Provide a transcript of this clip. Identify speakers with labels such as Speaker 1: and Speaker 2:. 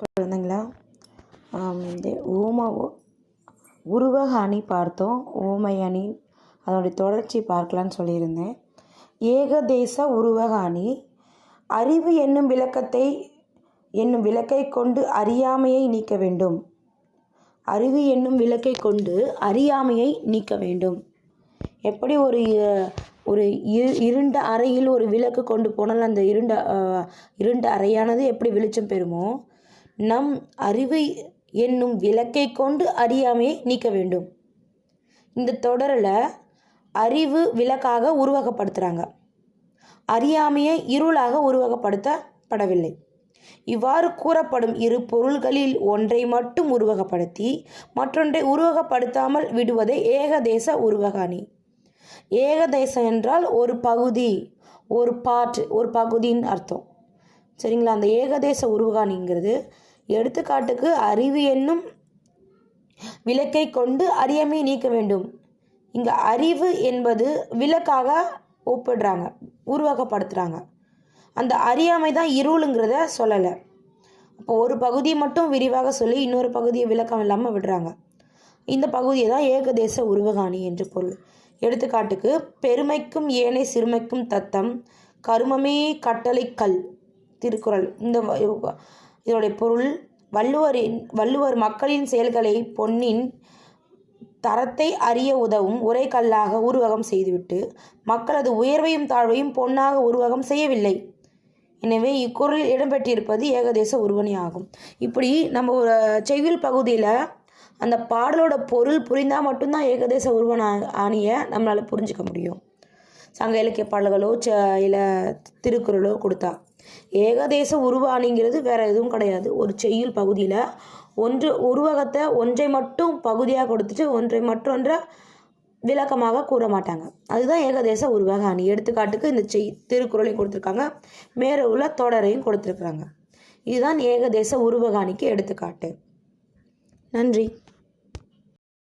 Speaker 1: குழந்தைங்களா? இந்த ஓம உருவக அணி பார்த்தோம். ஓமை அணி அதனுடைய தொடர்ச்சி பார்க்கலான்னு சொல்லியிருந்தேன். ஏகதேச உருவக அணி. அறிவு என்னும் விளக்கத்தை என்னும் விளக்கை கொண்டு அறியாமையை நீக்க வேண்டும். அறிவு என்னும் விளக்கை கொண்டு அறியாமையை நீக்க வேண்டும். எப்படி ஒரு ஒரு இரு இருண்ட அறையில் ஒரு விளக்கு கொண்டு போனால் அந்த இருண்ட இருண்ட அறையானது எப்படி வெளிச்சம் பெறுமோ நம் அறிவு என்னும் விளக்கை கொண்டு அறியாமையை நீக்க வேண்டும். இந்த தொடரில் அறிவு விளக்காக உருவகப்படுத்துகிறாங்க அறியாமையை இருளாக உருவகப்படுத்தப்படவில்லை. இவ்வாறு கூறப்படும் இரு பொருள்களில் ஒன்றை மட்டும் உருவகப்படுத்தி மற்றொன்றை உருவகப்படுத்தாமல் விடுவதே ஏகதேச உருவகாணி. ஏகதேசம் என்றால் ஒரு பகுதி ஒரு பார்ட் ஒரு பகுதின்னு அர்த்தம். சரிங்களா? அந்த ஏகதேச உருவகாணிங்கிறது எடுத்துக்காட்டுக்கு அறிவு என்னும் விளக்கை கொண்டு அறியமை நீக்க வேண்டும். இங்கே அறிவு என்பது விளக்காக ஒப்பிடுறாங்க உருவகப்படுத்துகிறாங்க அந்த அறியாமை தான் இருளுங்கிறத சொல்லலை. இப்போ ஒரு பகுதியை மட்டும் விரிவாக சொல்லி இன்னொரு பகுதியை விளக்கம் இல்லாமல் விடுறாங்க. இந்த பகுதியை தான் ஏகதேச உருவகாணி என்று பொருள். எடுத்துக்காட்டுக்கு பெருமைக்கும் ஏனை சிறுமைக்கும் தத்தம் கருமமே கட்டளை கல். திருக்குறள். இந்த வ- இதனுடைய பொருள் வள்ளுவரின் வள்ளுவர் மக்களின் செயல்களை பொன்னின் தரத்தை அறிய உதவும் ஒரே கல்லாக உருவகம் செய்துவிட்டு மக்களது உயர்வையும் தாழ்வையும் பொன்னாக உருவகம் செய்யவில்லை. எனவே இக்குறளில் இடம்பெற்றிருப்பது ஏகதேச உருவணி ஆகும். இப்படி நம்ம ஒரு செய்யுள் பகுதியில் அந்த பாடலோட பொருள் புரிந்தால் மட்டும்தான் ஏகதேச உருவன ஆணியை நம்மளால் புரிஞ்சுக்க முடியும். சங்க இலக்கிய பாடல்களோ ச இல்லை திருக்குறளோ கொடுத்தா. ஏகதேச உருவாணிங்கிறது வேற எதுவும் கிடையாது. ஒரு செய்யுள் பகுதியில் ஒன்று உருவகத்தை ஒன்றை மட்டும் பகுதியாக கொடுத்துட்டு ஒன்றை மற்றொன்றை விளக்கமாக கூற மாட்டாங்க. அதுதான் ஏகதேச உருவாக அணி. எடுத்துக்காட்டுக்கு இந்த செய் திருக்குறளையும் கொடுத்துருக்காங்க. மேலே உள்ள தொடரையும் கொடுத்துருக்குறாங்க. இதுதான் ஏகதேச உருவக அணிக்கு எடுத்துக்காட்டு. நன்றி.